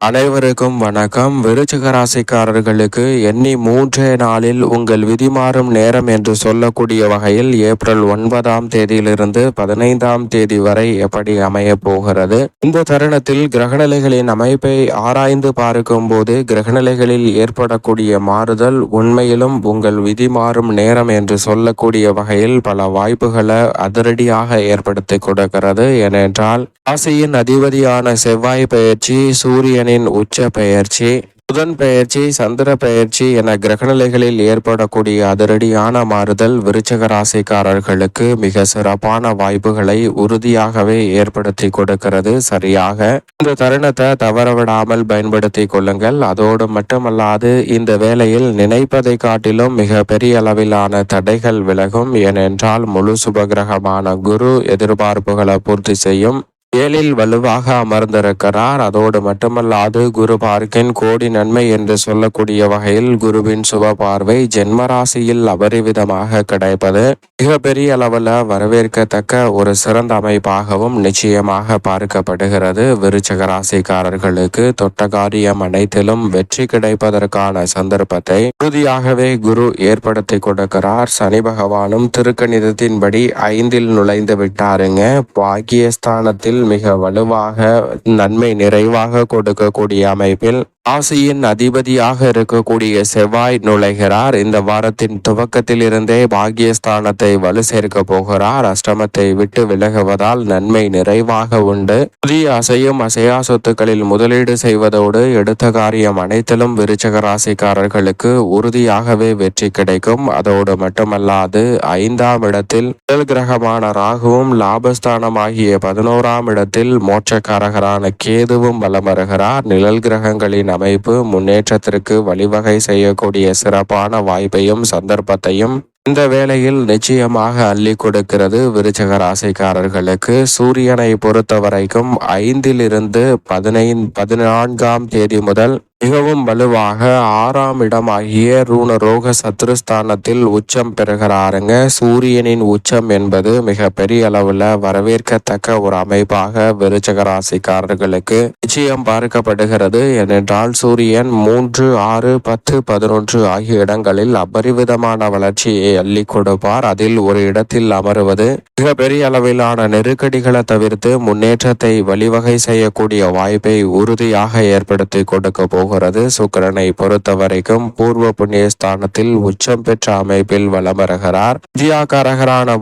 அனைவருக்கும் வணக்கம். விருச்சிக ராசிக்காரர்களுக்கு எண்ணி மூன்றே நாளில் உங்கள் விதி மாறும் நேரம் என்று சொல்லக்கூடிய வகையில் ஏப்ரல் ஒன்பதாம் தேதியிலிருந்து பதினைந்தாம் தேதி வரை எப்படி அமைய போகிறது? இந்த தருணத்தில் கிரகநிலைகளின் அமைப்பை ஆராய்ந்து பார்க்கும் போது கிரகநிலைகளில் ஏற்படக்கூடிய மாறுதல் உண்மையிலும் உங்கள் விதி மாறும் நேரம் என்று சொல்லக்கூடிய வகையில் பல வாய்ப்புகளை அதிரடியாக ஏற்படுத்தி கொடுக்கிறது. ஏனென்றால் ராசியின் அதிபதியான செவ்வாய் பயிற்சி சூரியன் புதனின் உச்ச பெயர்ச்சி புதன் பெயர்ச்சி சந்திர பெயர்ச்சி என கிரகநிலைகளில் ஏற்படக்கூடிய அதிரடியான மாறுதல் விருச்சக ராசிக்காரர்களுக்கு மிக சிறப்பான வாய்ப்புகளை உறுதியாகவே ஏற்படுத்தி கொடுக்கிறது. சரியாக இந்த தருணத்தை தவறவிடாமல் பயன்படுத்தி கொள்ளுங்கள். அதோடு மட்டுமல்லாது இந்த வேளையில் நினைப்பதை காட்டிலும் மிக பெரிய அளவிலான தடைகள் விலகும். ஏனென்றால் முழு சுபகிரகமான குரு எதிர்பார்ப்புகளை பூர்த்தி செய்யும் ஏழில் வலுவாக அமர்ந்திருக்கிறார். அதோடு மட்டுமல்லாது குரு பார்க்கின் கோடி நன்மை என்று சொல்லக்கூடிய வகையில் குருவின் சுப பார்வை ஜென்மராசியில் அபரிவிதமாக கிடைப்பது மிகப்பெரிய அளவில் வரவேற்கத்தக்க ஒரு சிறந்த அமைப்பாகவும் நிச்சயமாக பார்க்கப்படுகிறது. விருச்சக ராசிக்காரர்களுக்கு தொட்ட காரியம் அனைத்திலும் வெற்றி கிடைப்பதற்கான சந்தர்ப்பத்தை உறுதியாகவே குரு ஏற்படுத்தி கொடுக்கிறார். சனி பகவானும் திருக்கணிதத்தின்படி ஐந்தில் நுழைந்து விட்டாருங்க. பாக்கியஸ்தானத்தில் மிக வலுவாக நன்மை நிறைவாக கொடுக்கக்கூடிய அமைப்பில் ராசியின் அதிபதியாக இருக்கக்கூடிய செவ்வாய் நுழைகிறார். இந்த வாரத்தின் துவக்கத்தில் இருந்தே பாகியஸ்தானத்தை வலு சேர்க்க போகிறார். அஷ்டமத்தை விட்டு விலகுவதால் நன்மை நிறைவாக உண்டு. புதிய அசையும் அசையா சொத்துக்களில் முதலீடு செய்வதோடு எடுத்த காரியம் அனைத்திலும் விருச்சக ராசிக்காரர்களுக்கு உறுதியாகவே வெற்றி கிடைக்கும். அதோடு மட்டுமல்லாது ஐந்தாம் இடத்தில் முதல் கிரகமான ராகுவும் லாபஸ்தானமாகிய பதினோராம் பதினோராம் இடத்தில் மோட்சக்காரகரான கேதுவும் வலம் வருகிறார் நிழல் கிரகங்களின் அமைப்பு முன்னேற்றத்திற்கு வழிவகை செய்யக்கூடிய சிறப்பான வாய்ப்பையும் சந்தர்ப்பத்தையும் இந்த வேளையில் நிச்சயமாக அள்ளி கொடுக்கிறது விருச்சக ராசிக்காரர்களுக்கு. சூரியனை பொறுத்த வரைக்கும் ஐந்திலிருந்து பதினைந்து பதினான்காம் தேதி முதல் மிகவும் வலுவாக ஆறாம் இடமாகிய ரூணரோக சத்ருஸ்தானத்தில் உச்சம் பெறுகிறாருங்க. சூரியனின் உச்சம் என்பது மிக பெரிய அளவுல வரவேற்கத்தக்க ஒரு அமைப்பாக விருச்சக ராசிக்காரர்களுக்கு நிச்சயம் பார்க்கப்படுகிறது. ஏனென்றால் சூரியன் மூன்று ஆறு பத்து பதினொன்று ஆகிய இடங்களில் அபரிவிதமான வளர்ச்சியை அள்ளி கொடுப்பார். அதில் ஒரு இடத்தில் அமருவது மிக பெரிய அளவிலான நெருக்கடிகளை தவிர்த்து முன்னேற்றத்தை வழிவகை செய்யக்கூடிய வாய்ப்பை உறுதியாக ஏற்படுத்தி கொடுக்க போகும் போகிறது. சுக்கரனை பொறுத்த வரைக்கும் பூர்வ புண்ணிய ஸ்தானத்தில் உச்சம் பெற்ற அமைப்பில் வலம் வருகிறார்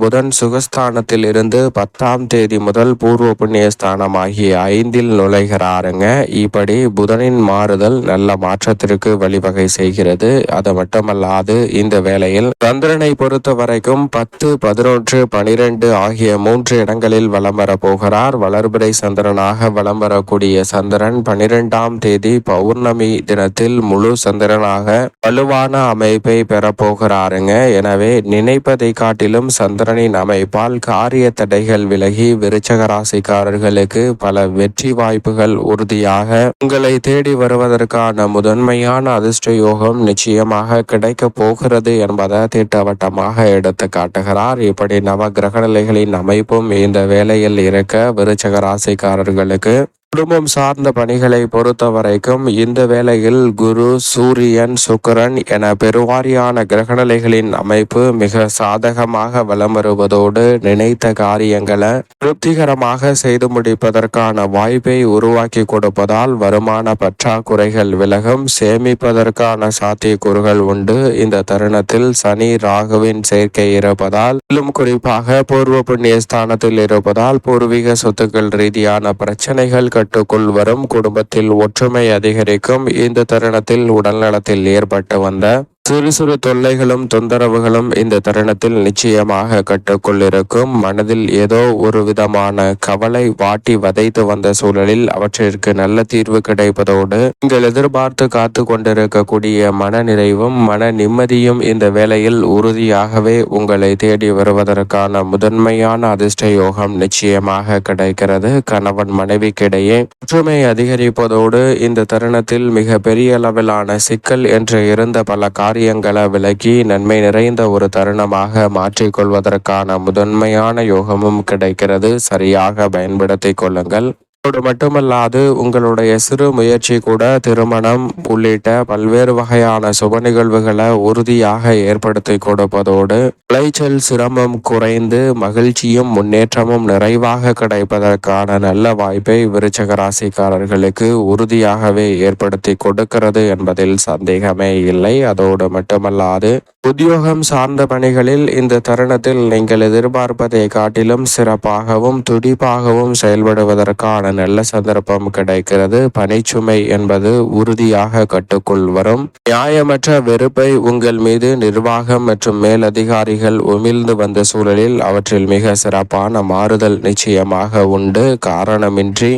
புதன் சுகஸ்தானத்தில் இருந்து பத்தாம் தேதி முதல் பூர்வ புண்ணிய ஸ்தானம் ஆகிய ஐந்தில் நுழைகிறாருங்க. இப்படி புதனின் மாறுதல் நல்ல மாற்றத்திற்கு வழிவகை செய்கிறது. அது மட்டுமல்லாது இந்த வேளையில் சந்திரனை பொறுத்த வரைக்கும் பத்து பதினொன்று பனிரெண்டு ஆகிய மூன்று இடங்களில் வலம் வர போகிறார். வளர்பிறை சந்திரனாக வலம் வரக்கூடிய சந்திரன் பனிரெண்டாம் தேதி பௌர்ணமி பௌர்ணமி தினத்தில் முழு சந்திரனாக வலுவான அமைப்பை பெறப்போகிறாருங்க. எனவே நினைப்பதை காட்டிலும் சந்திரனின் அமைப்பால் காரிய தடைகள் விலகி விருச்சக ராசிக்காரர்களுக்கு பல வெற்றி வாய்ப்புகள் உறுதியாக உங்களை தேடி வருவதற்கான முதன்மையான அதிர்ஷ்ட யோகம் நிச்சயமாக கிடைக்க போகிறது என்பதை திட்டவட்டமாக எடுத்து காட்டுகிறார். இப்படி நவ கிரகநிலைகளின் அமைப்பும் இந்த வேளையில் இருக்க விருச்சக ராசிக்காரர்களுக்கு குடும்பம் சார்ந்த பணிகளை பொறுத்த வரைக்கும் இந்த வேளையில் குரு சூரியன் சுக்கரன் என பெருவாரியான கிரகநிலைகளின் அமைப்பு மிக சாதகமாக வலம் வருவதோடு நினைத்த காரியங்களை திருப்திகரமாக செய்து முடிப்பதற்கான வாய்ப்பை உருவாக்கி கொடுப்பதால் வருமான பற்றாக்குறைகள் விலகும். சேமிப்பதற்கான சாத்தியக்கூறுகள் உண்டு. இந்த தருணத்தில் சனி ராகுவின் சேர்க்கை இருப்பதால் மேலும் குறிப்பாக பூர்வ புண்ணிய ஸ்தானத்தில் இருப்பதால் பூர்வீக சொத்துக்கள் ரீதியான பிரச்சனைகள் கட்டுக்குள் வரும் குடும்பத்தில் ஒற்றுமை அதிகரிக்கும். இந்த தருணத்தில் உடல்நலத்தில் ஏற்பட்டு வந்த சிறு சிறு தொல்லைகளும் தொந்தரவுகளும் இந்த தருணத்தில் நிச்சயமாக கட்டுக்குள் இருக்கும் மனதில் ஏதோ ஒரு விதமான கவலை வாட்டி வதைத்து வந்த சூழலில் அவற்றிற்கு நல்ல தீர்வு கிடைப்பதோடு நீங்கள் எதிர்பார்த்து காத்து கொண்டிருக்கக்கூடிய மன நிறைவும் மன நிம்மதியும் இந்த வேளையில் உறுதியாகவே உங்களை தேடி வருவதற்கான முதன்மையான அதிர்ஷ்ட யோகம் நிச்சயமாக கிடைக்கிறது. கணவன் மனைவிக்கிடையே ஒற்றுமை அதிகரிப்பதோடு இந்த தருணத்தில் மிக பெரிய அளவிலான சிக்கல் என்று இருந்த பல காரணம் காரியங்களை விலகி நன்மை நிறைந்த ஒரு தருணமாக மாற்றிக்கொள்வதற்கான முதன்மையான யோகமும் கிடைக்கிறது. சரியாக பயன்படுத்திக் கொள்ளுங்கள். அதோடு மட்டுமல்லாது உங்களுடைய சிறு முயற்சி கூட திருமணம் உள்ளிட்ட பல்வேறு வகையான சுப நிகழ்வுகளை உறுதியாக ஏற்படுத்தி கொடுப்பதோடு விளைச்சல் சிரமம் குறைந்து மகிழ்ச்சியும் முன்னேற்றமும் நிறைவாக கிடைப்பதற்கான நல்ல வாய்ப்பை விருச்சக ராசிக்காரர்களுக்கு உறுதியாகவே ஏற்படுத்தி கொடுக்கிறது என்பதில் சந்தேகமே இல்லை. அதோடு மட்டுமல்லாது உத்தியோகம் சார்ந்த பணிகளில் இந்த தருணத்தில் நீங்கள் எதிர்பார்ப்பதை காட்டிலும் சிறப்பாகவும் துடிப்பாகவும் செயல்படுவதற்கான நல்ல சந்தர்ப்பம் கிடைக்கிறது. பணிச்சுமை என்பது உறுதியாக கட்டுக்குள் வரும் நியாயமற்ற வெறுப்பை உங்கள் மீது நிர்வாகம் மற்றும் மேலதிகாரிகள் உமிழ்ந்து வந்த சூழலில் அவற்றில் மிக சிறப்பான மாறுதல் நிச்சயமாக உண்டு. காரணமின்றி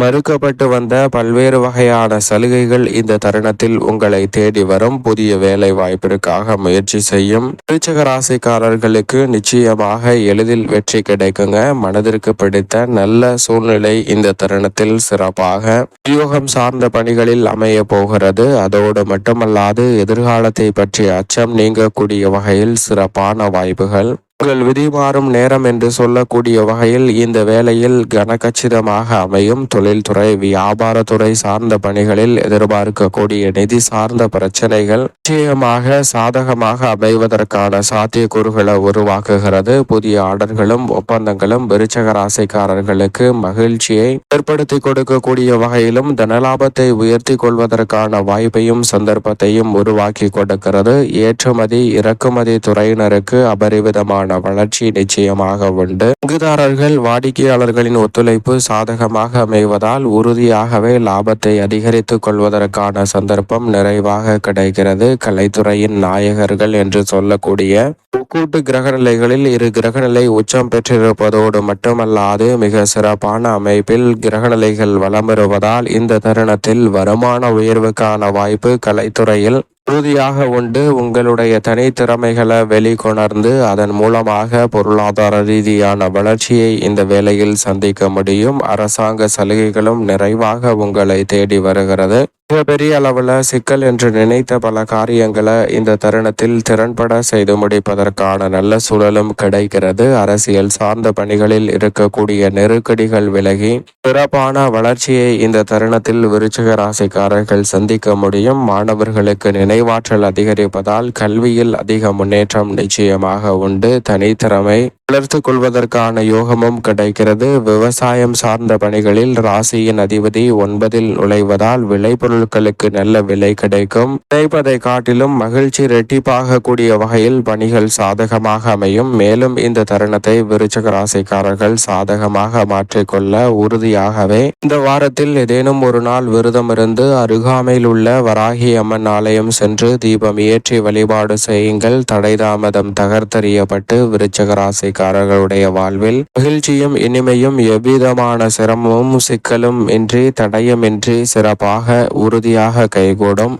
மறுக்கப்பட்டு வந்த பல்வேறு வகையான சலுகைகள் இந்த தருணத்தில் உங்களை தேடி வரும். புதிய வேலை வாய்ப்பிற்காக முயற்சி செய்யும். விருச்சக ராசிக்காரர்களுக்கு நிச்சயமாக எளிதில் வெற்றி கிடைக்குங்க. மனதிற்கு பிடித்த நல்ல சூழ்நிலை இந்த தருணத்தில் சிறப்பாக உத்தியோகம் சார்ந்த பணிகளில் அமைய போகிறது. அதோடு மட்டுமல்லாது எதிர்காலத்தை பற்றிய அச்சம் நீங்கக்கூடிய வகையில் சிறப்பான வாய்ப்புகள். உங்கள் விதி மாறும் நேரம் என்று சொல்லக்கூடிய வகையில் இந்த வேலையில் கனகச்சிதமாக அமையும் தொழில்துறை வியாபாரத்துறை சார்ந்த பணிகளில் எதிர்பார்க்கக்கூடிய நிதி சார்ந்த பிரச்சனைகள் நிச்சயமாக சாதகமாக அமைவதற்கான சாத்தியக்கூறுகளை உருவாக்குகிறது. புதிய ஆர்டர்களும் ஒப்பந்தங்களும் விருச்சக ராசிக்காரர்களுக்கு மகிழ்ச்சியை ஏற்படுத்தி கொடுக்கக்கூடிய வகையிலும் தனலாபத்தை உயர்த்தி கொள்வதற்கான வாய்ப்பையும் சந்தர்ப்பத்தையும் உருவாக்கி கொடுக்கிறது. ஏற்றுமதி இறக்குமதி துறையினருக்கு அபரிவிதமான அதற்கான வளர்ச்சி நிச்சயமாக உண்டு. பங்குதாரர்கள் வாடிக்கையாளர்களின் ஒத்துழைப்பு சாதகமாக அமைவதால் உறுதியாகவே லாபத்தை அதிகரித்துக் கொள்வதற்கான சந்தர்ப்பம் நிறைவாக கிடைக்கிறது. கலைத்துறையின் நாயகர்கள் என்று சொல்லக்கூடிய கூட்டு கிரகநிலைகளில் இரு கிரகநிலை உச்சம் பெற்றிருப்பதோடு மட்டுமல்லாது மிக சிறப்பான அமைப்பில் கிரகநிலைகள் வலம் வருவதால் இந்த தருணத்தில் வருமான உயர்வுக்கான வாய்ப்பு கலைத்துறையில் உறுதியாக உண்டு. உங்களுடைய தனித்திறமைகளை வெளிக்கொணர்ந்து அதன் மூலமாக பொருளாதார ரீதியான வளர்ச்சியை இந்த வேளையில் சந்திக்க முடியும். அரசாங்க சலுகைகளும் நிறைவாக உங்களை தேடி வருகிறது. மிகப்பெரிய அளவில் சிக்கல் என்று நினைத்த பல காரியங்களை இந்த தருணத்தில் திறன்பட செய்து முடிப்பதற்கான நல்ல சூழலும் கிடைக்கிறது. அரசியல் சார்ந்த பணிகளில் இருக்கக்கூடிய நெருக்கடிகள் விலகி சிறப்பான வளர்ச்சியை இந்த தருணத்தில் விருச்சிக ராசிக்காரர்கள் சந்திக்க முடியும். மாணவர்களுக்கு நினைவாற்றல் அதிகரிப்பதால் கல்வியில் அதிக முன்னேற்றம் நிச்சயமாக உண்டு. தனித்திறமை வளர்த்து கொள்வதற்கான யோகமும் கிடைக்கிறது. விவசாயம் சார்ந்த பணிகளில் ராசியின் அதிபதி ஒன்பதில் நுழைவதால் விளைபொருட்களுக்கு நல்ல விலை கிடைக்கும். கிடைப்பதை காட்டிலும் மகிழ்ச்சி ரெட்டிப்பாக கூடிய வகையில் பணிகள் சாதகமாக அமையும். மேலும் இந்த தருணத்தை விருச்சக ராசிக்காரர்கள் சாதகமாக மாற்றிக்கொள்ள உறுதியாகவே இந்த வாரத்தில் ஏதேனும் ஒரு நாள் விரதம் இருந்து அருகாமையில் உள்ள வராகி அம்மன் ஆலயம் சென்று தீபம் ஏற்றி வழிபாடு செய்யுங்கள். தடைதாமதம் தகர்த்தறியப்பட்டு விருச்சக ராசி ராசிக்காரர்களுடைய வாழ்வில் மகிழ்ச்சியும் இனிமையும் எவ்விதமான சிரமமும் சிக்கலும் இன்றி தடயமின்றி சிறப்பாக உறுதியாக கைகூடும்.